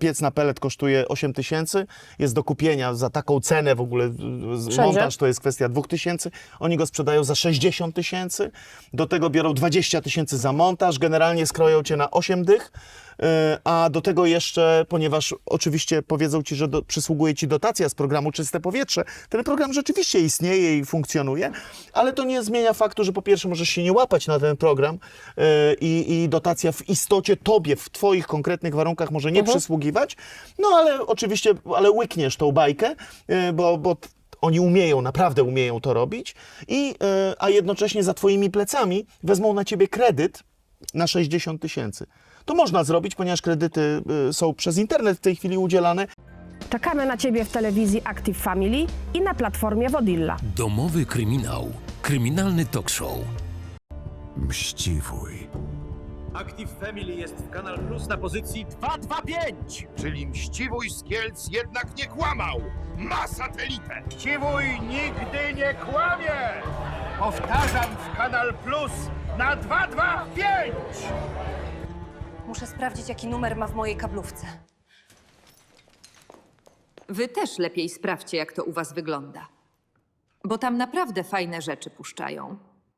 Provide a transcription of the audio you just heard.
piec na pelet kosztuje 8 tysięcy, jest do kupienia za taką cenę w ogóle, Wszędzie? montaż to jest kwestia 2 tysięcy, oni go sprzedają za 60 tysięcy, do tego biorą 20 tysięcy za montaż, generalnie skroją cię na 8 dych, a do tego jeszcze, ponieważ oczywiście powiedzą ci, że do, przysługuje ci dotacja z programu Czyste Powietrze, ten program rzeczywiście istnieje i funkcjonuje, ale to nie zmienia faktu, że po pierwsze możesz się nie łapać na ten program yy, i, i dotacja w istocie tobie, w twoich konkretnych warunkach może nie przysługiwać, no ale oczywiście, ale łykniesz tą bajkę, yy, bo, bo oni umieją, naprawdę umieją to robić, i, a jednocześnie za twoimi plecami wezmą na ciebie kredyt na 60 tysięcy. To można zrobić, ponieważ kredyty yy, są przez internet w tej chwili udzielane. Czekamy na Ciebie w telewizji Active Family i na platformie Wodilla. Domowy kryminał. Kryminalny talk show. Mściwój. Active Family jest w Kanal Plus na pozycji 225. Czyli mściwój z Kielc jednak nie kłamał. Ma satelitę. Mściwój nigdy nie kłamie. Powtarzam w Kanal Plus na 225. Muszę sprawdzić, jaki numer ma w mojej kablówce. Wy też lepiej sprawdźcie, jak to u was wygląda. Bo tam naprawdę fajne rzeczy puszczają.